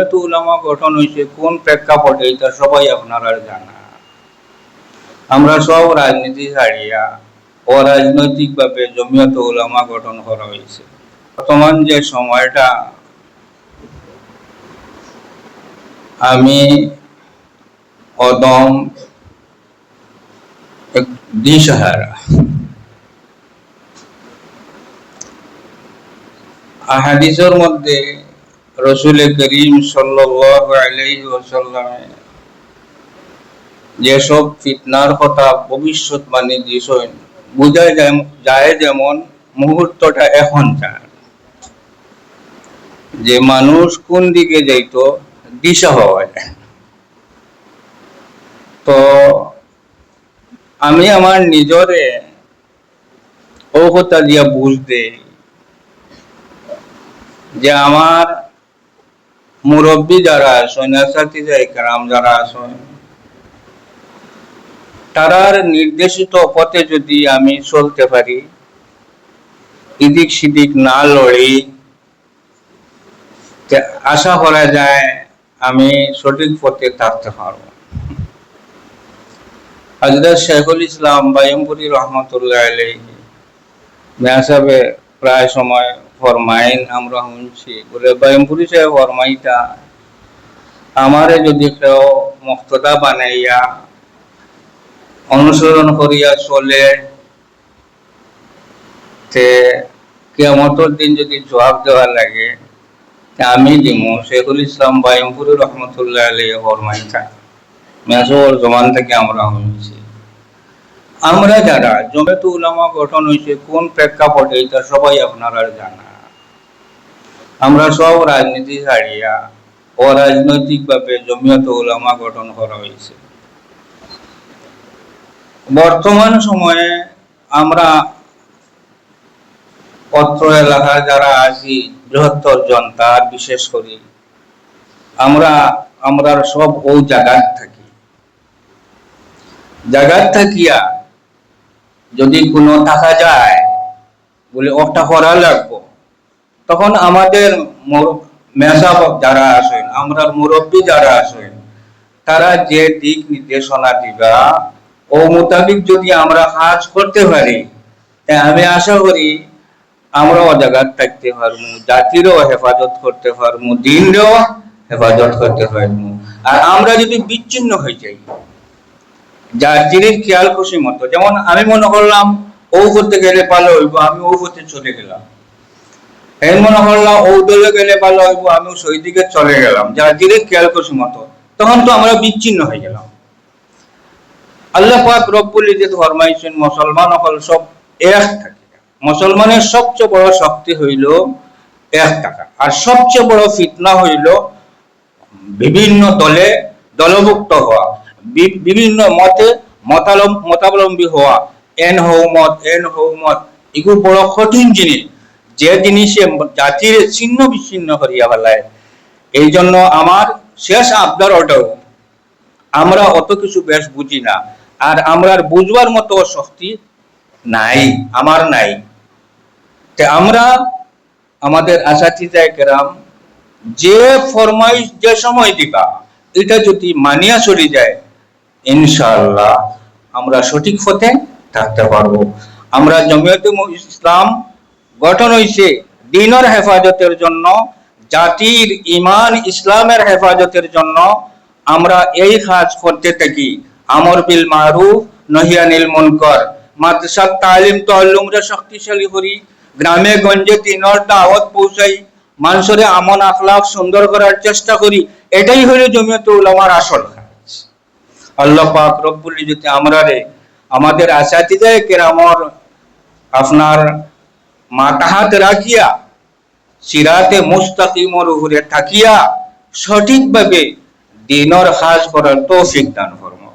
জমিয়ত উলামা গঠন হয়েছে কোন প্রেক্ষাপটে এটা সবাই আপনারা জানা? আমরা সব রাজনীতি ছাড়িয়া অরাজনৈতিকভাবে জমিয়ত উলামা গঠন করা হয়েছে বর্তমান যে সময়টা, আমি অদম দিশহারা। আহাদিসের মধ্যে রসুল করিম ওয়াসাল্লামে যেসব ফিতনার কথা ভবিষ্যৎবাণী দিয়েছেন, বোঝা যায়- যায় যেমন মুহূর্তটা এখন চায় যে মানুষ কোন দিকে যাইত, দিশা হওয়া যায় তো আমি আমার নিজরে ও দিয়া বুঝতে যে আমার মুরব্বী যারা আছেন সাথী কারাম যারা আছেন তারার নির্দেশিত পথে যদি আমি চলতে পারি এদিক সেদিক না লড়ি আশা করা যায় আমি সঠিক পথে থাকতে পারব। হজরত শেখুল ইসলাম বাইমপুরি রহমতুল্লাহ আলাইহি মেয়াসাবে প্রায় সময় ফরমাইন আমরা শুনছি। বলে সাহেব ফরমাইটা আমারে যদি কেউ মুক্তদা বানাইয়া, অনুসরণ করিয়া চলে, তে কেমতর দিন যদি জবাব দেওয়া লাগে আমি দিমু। শেখুল ইসলাম বাইমপুরি রহমতুল্লাহ আলাইহি ফরমাইটা মেয়াসর জমান থেকে আমরা শুনছি। আমরা যারা জমেতু উলামা গঠন হয়েছে কোন প্রেক্ষাপটে এটা সবাই আপনারা জানা। আমরা সব রাজনীতি ছাড়িয়া অরাজনৈতিক ভাবে জমিয়ত উলামা গঠন করা হয়েছে বর্তমান সময়ে আমরা অত্র এলাকার যারা আছি, বৃহত্তর জনতার বিশেষ করে আমরা আমরা সব ও জায়গায় থাকি। জায়গায় থাকিয়া যদি কোনো টাকা যায়, বলে ওটা করা লাগবো। তখন আমাদের মেসাবক যারা আসেন, আমরা মুরব্বী যারা আসেন, তারা যে দিক নির্দেশনা দিবা, ও মোতাবিক যদি আমরা কাজ করতে পারি, তা আমি আশা করি আমরা জায়গায় থাকতে পারব, জাতিরও হেফাজত করতে পারব দিনও হেফাজত করতে পারব। আর আমরা যদি বিচ্ছিন্ন হয়ে যাই যার জিনিস খেয়াল খুশি মতো। যেমন আমি মনে করলাম, ও করতে গেলে ভালো হইব, আমি ও করতে চলে গেলাম। এই মনে করলাম, ও দলে গেলে ভালো হইব আমি সেই দিকে চলে গেলাম, যার জিনিস খেয়াল খুশি মতো। তখন তো আমরা বিচ্ছিন্ন হয়ে গেলাম। আল্লাহ পাক রব্বুল ইজ্জত ফরমাইছেন, মুসলমান হল সব এক থাকে। মুসলমানের সবচেয়ে বড় শক্তি হইল এক টাকা। আর সবচেয়ে বড় ফিতনা হইল বিভিন্ন দলে দলভুক্ত হওয়া। বিভিন্ন মতে মতালম মতাবলম্বী হওয়া এন হৌ মত, এন হৌ মত এগুলো বড় কঠিন জিনিস যে জিনিসে জাতির ছিন্ন বিচ্ছিন্ন করিয়া ফেলায় এই জন্য আমার শেষ আবদার ওটাও আমরা অত কিছু বেশ বুঝি না। আর আমরা বুঝবার মতো শক্তি নাই, আমার নাই। তে আমরা আমাদের আসাতিজায় কেরাম, যে ফরমাইশ যে সময় দিবা, এটা যদি মানিয়া চলে যায় ইনশাআল্লাহ আমরা সঠিক পথে থাকতে পারব। আমরা জমিয়তে ইসলাম গঠন হয়েছে দিনের হেফাজতের জন্য, জাতির ইমান ইসলামের হেফাজতের জন্য আমরা এই কাজ করতে থাকি। আমর বিল মারুফ নহিয়ানিল মুনকর, মাদ্রাসার তালিম তাল্লুমরা শক্তিশালী করি, গ্রামে গঞ্জে দিনের দাওয়াত পৌঁছাই মানুষের আমন আখলাক সুন্দর করার চেষ্টা করি, এটাই হলো জমিয়ত উলামার আসল। আল্লাহ পাক রব্বুল ইজ্জতে আমরা রে আমাদের আসাতিদায় কেরামর আপনার মাতাহাত রাখিয়া, সিরাতে মুস্তাকিমর উপরে থাকিয়া সঠিকভাবে দিনর হাজ করার তৌফিক দান ফরমাও